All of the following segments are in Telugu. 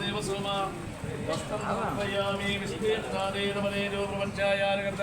దేవ సోమ వస్త్రం సమర్పయామి విష్ణేర్నాదేనమనేజో ప్రపంచాయానగత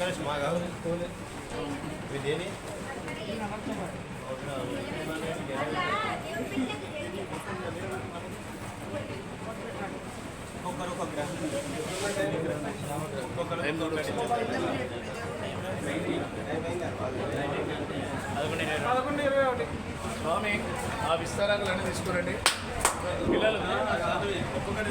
నిమిషం మా కాదు ఇది దేని ఒక్కొక్కరు ఒక్కొక్కరు స్వామి ఆ విస్తారాలన్నీ తీసుకురండి. పిల్లలు ఒక్కొక్కటి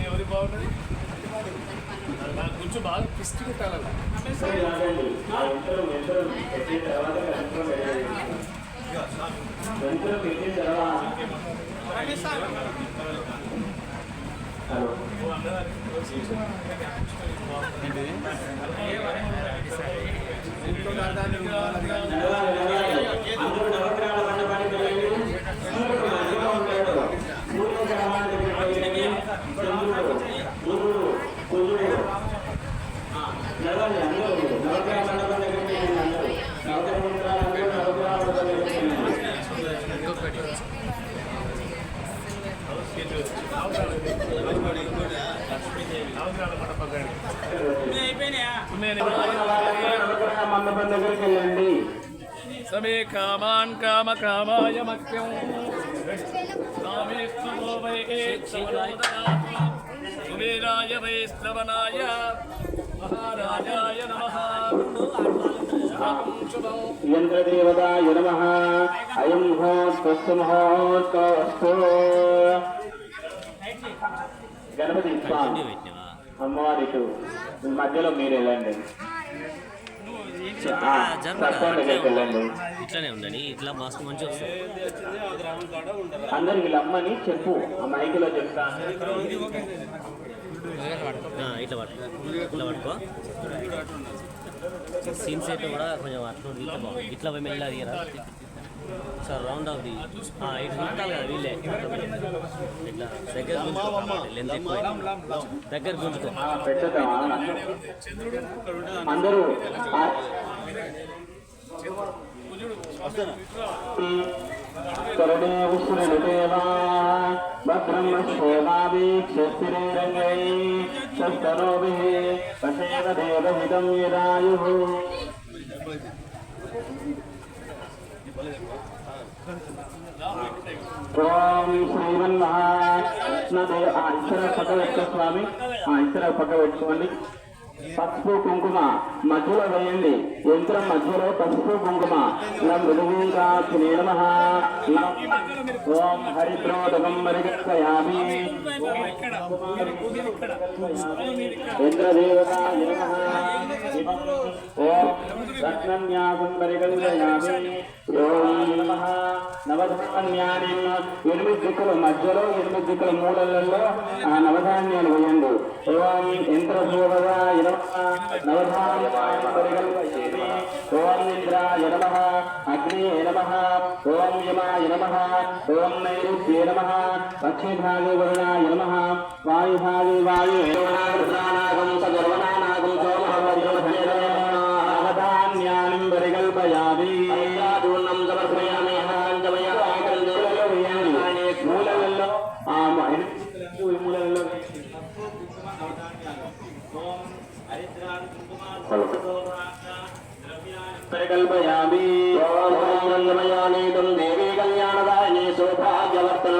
శని ఎవరి బాగున్నది? నాకు కొంచెం బాగా పిస్టి పెట్టాలి ఆ సమే కామాన్ కామ కామాయ మక్యం కామేశ్వరో వై కుబేరాయ వై శ్రవణాయ మహారాజాయ నమః. అయం మహోత్సవ మహోత్సవస్తు గణపతి స్వామి. అమ్మవారి ఇటు మధ్యలో మీరు వెళ్ళండి. ఇట్లానే ఉండండి ఇట్లా మంచి వస్తుంది. అందరికి లమ్మని చెప్పు ఆ మైకులో చెప్తా. ఇట్లా పట్టుకో ఇట్లా పట్టుకో. సీన్ సెట్ కూడా కొంచెం అట్లా ఇట్లా బాగుంది. ఇట్లా సార్ రౌండ్ ఆఫ్ ది ఆ, ఇటు గుంటాలి కదా వీళ్ళే ఇట్లా దగ్గర గుంజుకో దగ్గర గుంజుకో అందరూ పశేవ దేవహితం యదాయుः ఓం శ్రీమన్మహాత్మదే ఆ ఇతర పక్క పెట్టుకో స్వామి. ఆ ఇతర పక్క పెట్టుకోండి పసుపు కుంకుమ. మధ్యలో వేయండి. యంత్రం మధ్యలో పసుపు కుంకుమ. లం మృదువీకాక్షిణే నమ. ఓం హరిద్రోదకం మరిగయామి ఇంద్రదేవత ఓం రత్నన్యాసం పరిగణయామి ఓం నమః. నవధాన్యాన్ని ఎనిమిది దిక్కుల మధ్యలో ఎనిమిది దిక్కుల మూడలలో ఆ నవధాన్యాలు వేయండు. ఓం ఇంద్ర నమః నవధాన్యాయ పరిగణయామి ఓం ఇంద్రాయ నమః అగ్నియే నమః ఓం యమాయ నమః ఓం నైరుత్యే నమః పక్షిభాగే వరుణాయ నమః వాయుభాగే వాయు నాగం సగర్వనాగం దేవీ కళ్యాణదాయని సౌభాగ్యవర్తన